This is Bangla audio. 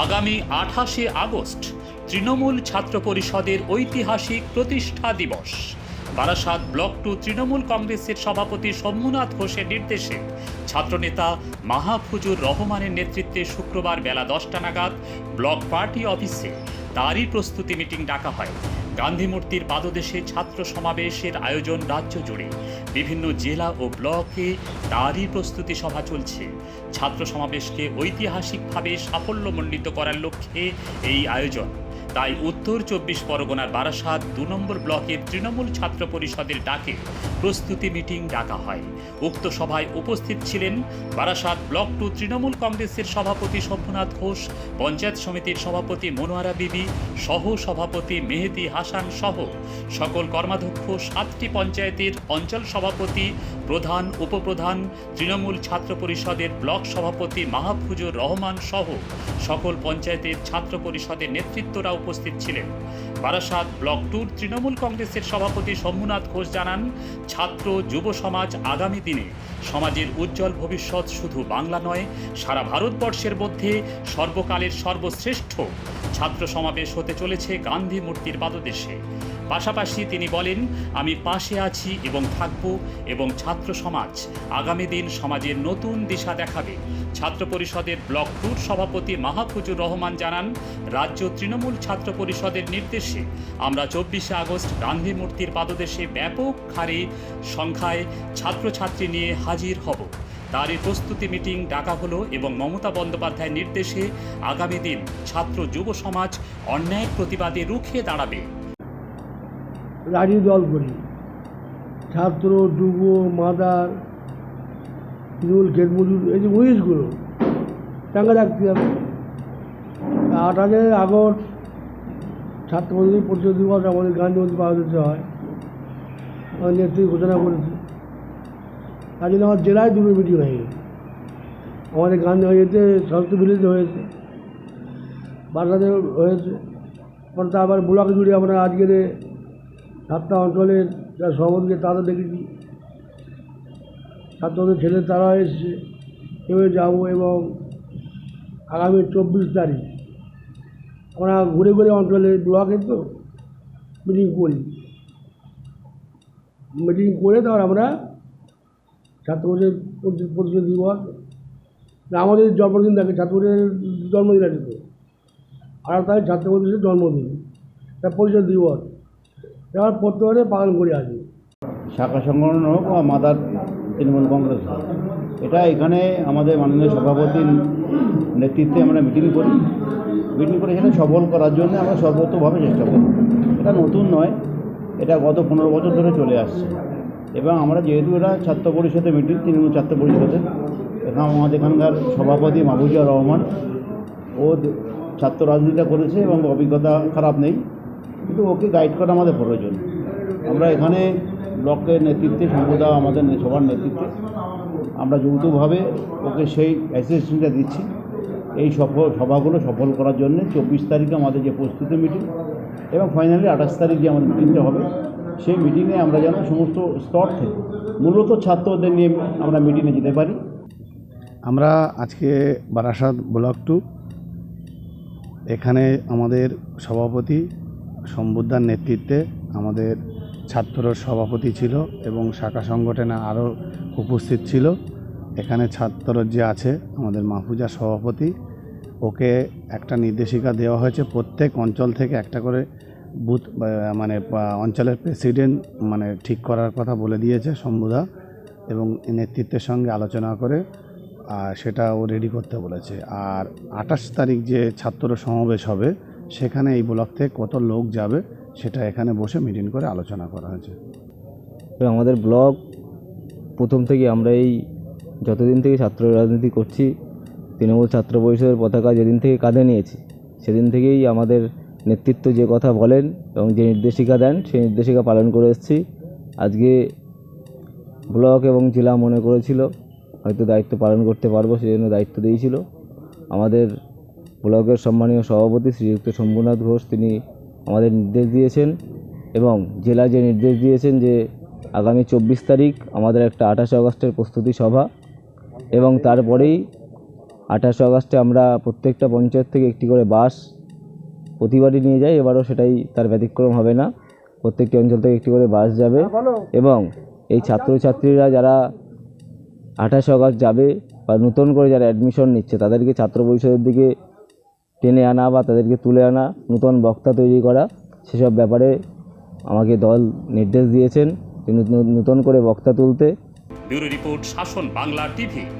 আগামী আঠাশে আগস্ট তৃণমূল ছাত্র পরিষদের ঐতিহাসিক প্রতিষ্ঠা দিবস। বারাসাত ব্লক টু তৃণমূল কংগ্রেসের সভাপতি শম্ভুনাথ ঘোষের নির্দেশে ছাত্রনেতা মাহাফুজুর রহমানের নেতৃত্বে শুক্রবার বেলা দশটা নাগাদ ব্লক পার্টি অফিসে তারই প্রস্তুতি মিটিং ডাকা হয়। গান্ধী মূর্তির পাদদেশে ছাত্র সমাবেশের আয়োজন রাজ্য জুড়ে। বিভিন্ন জেলা ও ব্লকে তারই প্রস্তুতি সভা চলছে। ছাত্র সমাবেশকে ঐতিহাসিকভাবে সাফল্যমণ্ডিত করার লক্ষ্যে এই আয়োজন। তাই উত্তর চব্বিশ পরগনার বারাসাত দু নম্বর ব্লকের তৃণমূল ছাত্র পরিষদের ডাকে প্রস্তুতি মিটিং ডাকা হয়। উক্ত সভায় উপস্থিত ছিলেন বারাসাত ব্লক টু তৃণমূল কংগ্রেসের সভাপতি শম্ভুনাথ ঘোষ, পঞ্চায়েত সমিতির সভাপতি মনোয়ারা বিবি সহ সভাপতি মেহেদি হাসান সহ সকল কর্মাধ্যক্ষ সাতটি পঞ্চায়েতের অঞ্চল সভাপতি, প্রধান, উপপ্রধান, তৃণমূল ছাত্র পরিষদের ব্লক সভাপতি মাহফুজুর রহমান সহ সকল পঞ্চায়েতের ছাত্র পরিষদের নেতৃত্বরা উপস্থিত ছিলেন। বারাসাত ব্লক টুর তৃণমূল কংগ্রেসের সভাপতি শম্ভুনাথ ঘোষ জানান, ছাত্র, যুব সমাজ আগামী দিনে সমাজের উজ্জ্বল ভবিষ্যৎ শুধু বাংলা নয়, সারা ভারতবর্ষের মধ্যে সর্বকালের সর্বশ্রেষ্ঠ ছাত্র সমাবেশ হতে চলেছে গান্ধী মূর্তির পাদদেশে। পাশাপাশি তিনি বলেন, আমি পাশে আছি এবং থাকব এবং ছাত্র সমাজ আগামী দিন সমাজের নতুন দিশা দেখাবে। ছাত্র পরিষদের ব্লক টুর সভাপতি মাহফুজুর রহমান জানান, রাজ্য তৃণমূল ছাত্র পরিষদের নির্দেশে আমরা চব্বিশে আগস্ট গান্ধী মূর্তির পাদদেশে ব্যাপক হারে সংখ্যায় ছাত্রছাত্রী নিয়ে হাজির হব। তারই প্রস্তুতি মিটিং ডাকা হলো এবং মমতা বন্দ্যোপাধ্যায়ের নির্দেশে আগামী দিন ছাত্র যুব সমাজ অন্যায়ের প্রতিবাদে রুখে দাঁড়াবে। রাজনীতি দল করি। ছাত্র, যুব, মাদার, তৃণমূল, খেতমজুর, এই যে মহিষগুলো, টাঙ্গা রাখতে হবে। আট হাজার আগস্ট ছাত্র পরিষদ দিবস আমাদের গান্ধী মন্দির পাওয়া দিতে হয়। নেত্রী ঘোষণা করেছে। তার জন্য আমার জেলায় দুটো মিটিং হয়ে গেছে। আমাদের গান্ধী হয়েছে বিলিতে হয়েছে, বারাসাতে হয়েছে, পরে আবার ব্লক জুড়ে আমরা আজকের সাতটা অঞ্চলের যারা সভাপতিকে তারা দেখেছি। ছাত্রদের ছেলে তারা এসছে এভাবে যাব এবং আগামী চব্বিশ তারিখ আমরা ঘুরে ঘুরে অঞ্চলে ব্লকে তো মিটিং করি। মিটিং করে তারপর আমরা ছাত্রদের প্রতিষ্ঠা দিবস আমাদের জন্মদিন থাকে, ছাত্রদের জন্মদিন আছে তো। আর তারিখ ছাত্র প্রতিষ্ঠার জন্মদিন। তা পরিচয় দিবস এবার প্রত্যেকে পালন করে আসি শাখা সংগঠন হোক বা মাদার তৃণমূল কংগ্রেস এটা এখানে আমাদের মাননীয় সভাপতির নেতৃত্বে আমরা মিটিং করি। মিটিং করে সেটা সফল করার জন্য আমরা সর্বতভাবে চেষ্টা করি এটা নতুন নয়, এটা গত পনেরো বছর ধরে চলে আসছে। এবং আমরা যেহেতু এটা ছাত্র পরিষদের মিটিং, তৃণমূল ছাত্র পরিষদের এখানে আমাদের এখানকার সভাপতি মাহবুজুর রহমান, ও ছাত্র রাজনীতিটা করেছে এবং অভিজ্ঞতা খারাপ নেই, কিন্তু ওকে গাইড করা আমাদের প্রয়োজন। আমরা এখানে ব্লকের নেতৃত্বে সম্প্রদা আমাদের সবার নেতৃত্বে, আমরা যৌথভাবে ওকে সেই অ্যাসিস্ট্যান্টটা দিচ্ছি। এই সফল সভাগুলো সফল করার জন্য চব্বিশ তারিখে আমাদের যে প্রস্তুতি মিটিং, এবং ফাইনালি আঠাশ তারিখ যে আমাদের মিটিংটা হবে সেই মিটিংয়ে আমরা যেন সমস্ত স্তর থেকে মূলত ছাত্রদের নিয়ে আমরা মিটিংয়ে যেতে পারি। আমরা আজকে বারাসাত ব্লক টু এখানে আমাদের সভাপতি সম্বুদ্ধার নেতৃত্বে আমাদের ছাত্র সভাপতি ছিল এবং শাখা সংগঠনে আরও উপস্থিত ছিল। এখানে ছাত্র যে আছে, আমাদের মাহফুজা সভাপতি, ওকে একটা নির্দেশিকা দেওয়া হয়েছে প্রত্যেক অঞ্চল থেকে একটা করে বুথ মানে অঞ্চলের প্রেসিডেন্ট মানে ঠিক করার কথা বলে দিয়েছে শম্ভুদা এবং নেতৃত্বের সঙ্গে আলোচনা করে, আর সেটা ও রেডি করতে বলেছে। আর আঠাশ তারিখ যে ছাত্র সমাবেশ হবে, সেখানে এই ব্লক থেকে কত লোক যাবে, সেটা এখানে বসে মিটিং করে আলোচনা করা হয়েছে। আমাদের ব্লক, প্রথম থেকে আমরা এই যতদিন থেকে ছাত্র রাজনীতি করছি, তৃণমূল ছাত্র পরিষদের পতাকা যেদিন থেকে কাঁধে নিয়েছি, সেদিন থেকেই আমাদের নেতৃত্ব যে কথা বলেন এবং যে নির্দেশিকা দেন, সেই নির্দেশিকা পালন করে এসেছি। আজকে ব্লক এবং জেলা মনে করেছিল, হয়তো দায়িত্ব পালন করতে পারব সেই জন্য দায়িত্ব দিয়েছিল। আমাদের ব্লকের সম্মানীয় সভাপতি শ্রীযুক্ত শম্ভুনাথ ঘোষ, তিনি আমাদের নির্দেশ দিয়েছেন এবং জেলা যে নির্দেশ দিয়েছেন যে আগামী চব্বিশ তারিখ আমাদের একটা আঠাশে আগস্টের প্রস্তুতি সভা এবং তারপরেই আঠাশে আগস্টে আমরা প্রত্যেকটা পঞ্চায়েত থেকে একটি করে বাস প্রতিবারই নিয়ে যায় এবারও সেটাই তার ব্যতিক্রম হবে না। প্রত্যেকটি অঞ্চল থেকে একটি করে বাস যাবে এবং এই ছাত্রছাত্রীরা যারা আঠাশ আগস্ট যাবে বা নতুন করে যারা অ্যাডমিশন নিচ্ছে তাদেরকে ছাত্র পরিষদের দিকে টেনে আনা বা তাদেরকে তুলে আনা নতুন বক্তা তৈরি করা সেসব ব্যাপারে আমাকে দল নির্দেশ দিয়েছেন নতুন করে বক্তা তুলতে। ব্যুরো রিপোর্ট শাসন বাংলা টিভি।